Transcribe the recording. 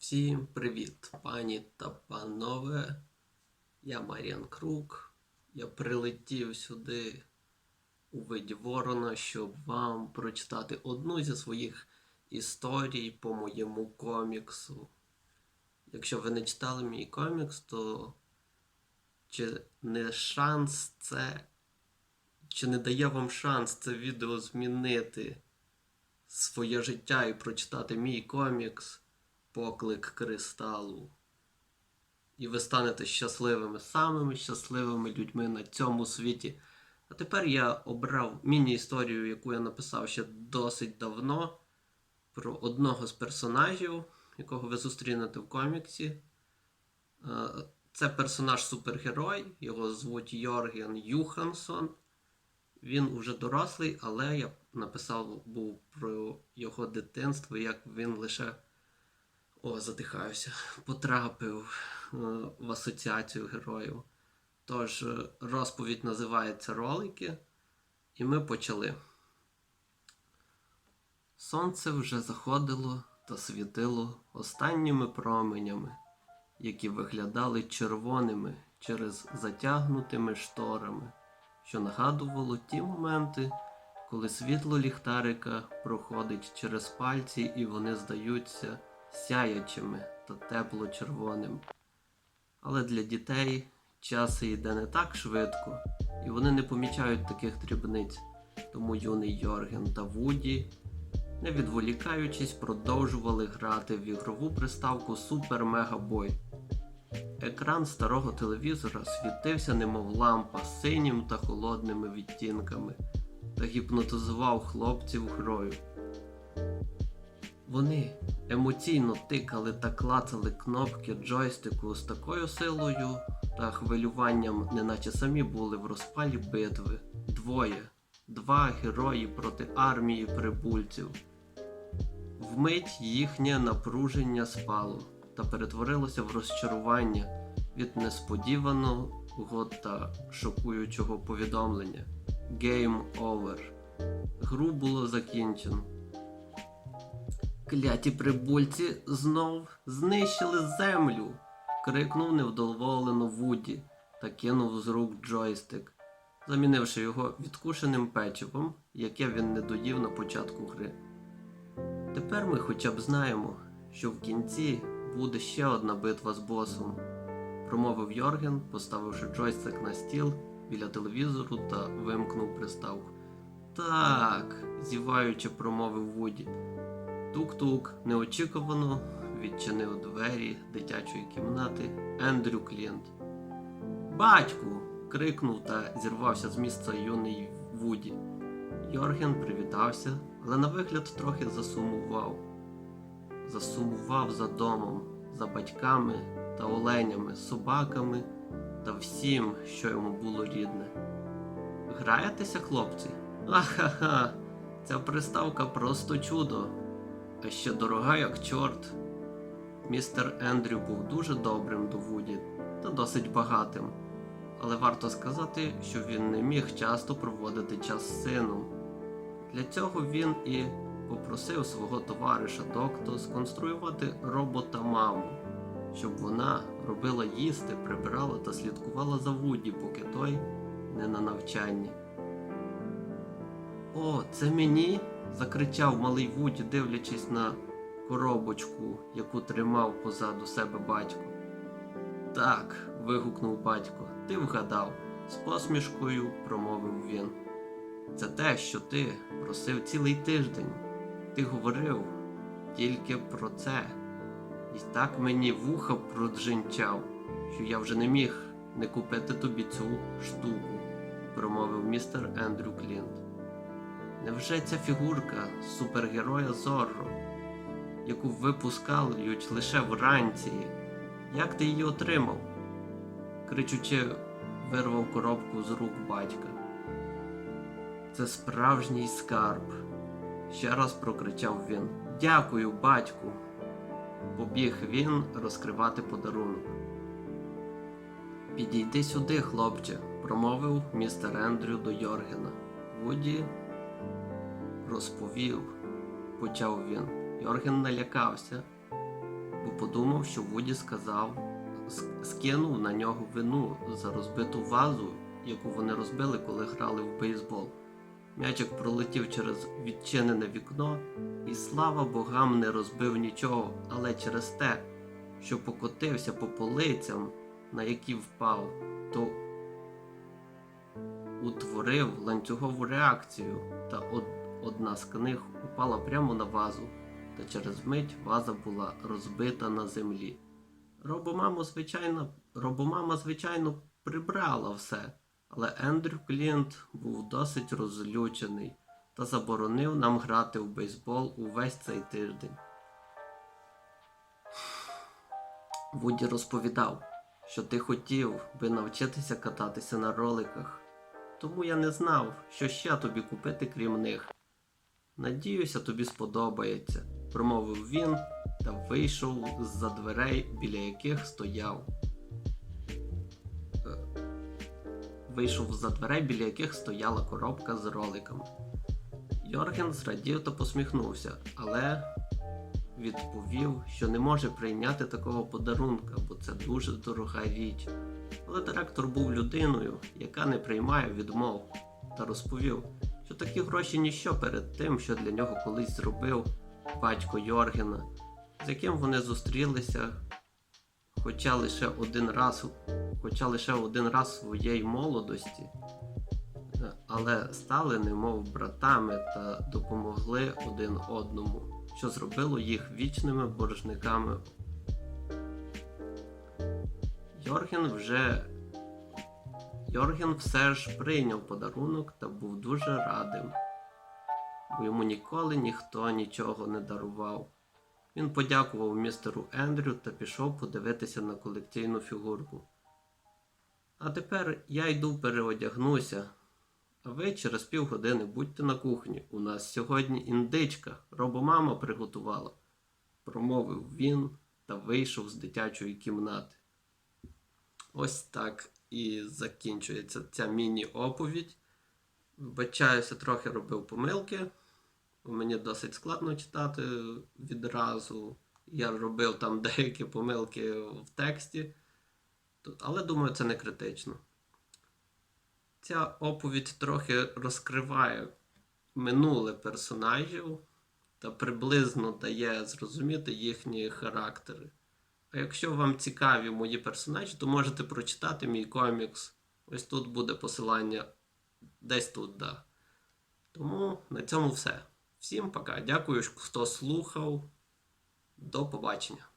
Всім привіт, пані та панове. Я Маріан Крук. Я прилетів сюди у виді Ворона, щоб вам прочитати одну зі своїх історій по моєму коміксу. Якщо ви не читали мій комікс, то чи не шанс це. Чи не дає вам шанс це відео змінити своє життя і прочитати мій комікс? Поклик кристалу. І ви станете щасливими, самими щасливими людьми на цьому світі. А тепер я обрав міні-історію, яку я написав ще досить давно, про одного з персонажів, якого ви зустрінете в коміксі. Е, Це персонаж супергерой, його звуть Йорген Юхансон. Він уже дорослий, але я написав був про його дитинство, як він лише. О, задихаюся. Потрапив е, в асоціацію героїв. Тож, е, розповідь називається Ролики, і ми почали. Сонце вже заходило та світило останніми променями, які виглядали червоними через затягнутими шторами, що нагадувало ті моменти, коли світло ліхтарика проходить через пальці і вони здаються сяячими та тепло-червоним. Але для дітей час йде не так швидко, і вони не помічають таких дрібниць. Тому юний Йорген та Вуді, не відволікаючись, продовжували грати в ігрову приставку Super Mega Boy. Екран старого телевізора світився, немов лампа синім та холодними відтінками, та гіпнотизував хлопців грою. Вони емоційно тикали та клацали кнопки джойстику з такою силою та хвилюванням, неначе самі були в розпалі битви. Двоє, два герої проти армії прибульців. Вмить їхнє напруження спало та перетворилося в розчарування від несподіваного та шокуючого повідомлення. Game over. Гру було закінчено. Кляті прибульці знов знищили землю. крикнув невдоволено Вуді та кинув з рук джойстик, замінивши його відкушеним печивом, яке він не доїв на початку гри. Тепер ми хоча б знаємо, що в кінці буде ще одна битва з босом, промовив Йорген, поставивши джойстик на стіл біля телевізору та вимкнув приставку. Так, зіваючи, промовив Вуді. Тук-тук неочікувано відчинив двері дитячої кімнати Ендрю Клінт. Батьку. крикнув та зірвався з місця юний Вуді. Йорген привітався, але на вигляд трохи засумував. Засумував за домом, за батьками та оленями, собаками та всім, що йому було рідне. Граєтеся, хлопці? Ахаха, ця приставка просто чудо а ще дорога як чорт. Містер Ендрю був дуже добрим до Вуді та досить багатим, але варто сказати, що він не міг часто проводити час з сином. Для цього він і попросив свого товариша Докто сконструювати робота маму, щоб вона робила їсти, прибирала та слідкувала за Вуді, поки той не на навчанні. О, це мені? Закричав малий Вуді, дивлячись на коробочку, яку тримав позаду себе батько. Так, вигукнув батько, ти вгадав, з посмішкою промовив він. Це те, що ти просив цілий тиждень. Ти говорив тільки про це. І так мені вуха проджинчав, що я вже не міг не купити тобі цю штуку, промовив містер Ендрю Клінт. Невже ця фігурка супергероя Зорро, яку випускають лише вранці? Як ти її отримав? кричучи, вирвав коробку з рук батька. Це справжній скарб, ще раз прокричав він. Дякую, батьку. Побіг він розкривати подарунок. Підійди сюди, хлопче, промовив містер Ендрю до Йоргена. Вуді розповів, почав він. Йорген налякався, бо подумав, що Вуді сказав, скинув на нього вину за розбиту вазу, яку вони розбили, коли грали в бейсбол. М'ячик пролетів через відчинене вікно, і слава богам не розбив нічого, але через те, що покотився по полицям, на які впав, то утворив ланцюгову реакцію, та од- одна з книг упала прямо на вазу, та через мить ваза була розбита на землі. Робомама, звичайно, робомама, звичайно, прибрала все, але Ендрю Клінт був досить розлючений та заборонив нам грати в бейсбол увесь цей тиждень. Вуді розповідав, що ти хотів би навчитися кататися на роликах, тому я не знав, що ще тобі купити крім них. Надіюся, тобі сподобається, промовив він та вийшов з-за дверей, біля яких стояв. Е, Вийшов за дверей, біля яких стояла коробка з роликами. Йорген зрадів та посміхнувся, але відповів, що не може прийняти такого подарунка, бо це дуже дорога річ. Але директор був людиною, яка не приймає відмов, та розповів, що такі гроші ніщо перед тим, що для нього колись зробив батько Йоргена, з яким вони зустрілися, хоча лише один раз, хоча лише один раз своєї молодості, е, але стали немов братами та допомогли один одному, що зробило їх вічними боржниками. Йорген вже Йорген все ж прийняв подарунок та був дуже радим, бо йому ніколи ніхто нічого не дарував. Він подякував містеру Ендрю та пішов подивитися на колекційну фігурку. А тепер я йду переодягнуся. А ви через півгодини будьте на кухні. У нас сьогодні індичка, робомама приготувала, промовив він та вийшов з дитячої кімнати. Ось так і закінчується ця міні-оповідь. Вибачаюся, трохи робив помилки. Мені досить складно читати відразу. Я робив там деякі помилки в тексті, але думаю, це не критично. Ця оповідь трохи розкриває минуле персонажів та приблизно дає зрозуміти їхні характери. А якщо вам цікаві мої персонажі, то можете прочитати мій комікс. Ось тут буде посилання десь тут, да. Тому на цьому все. Всім пока. Дякую, хто слухав. До побачення.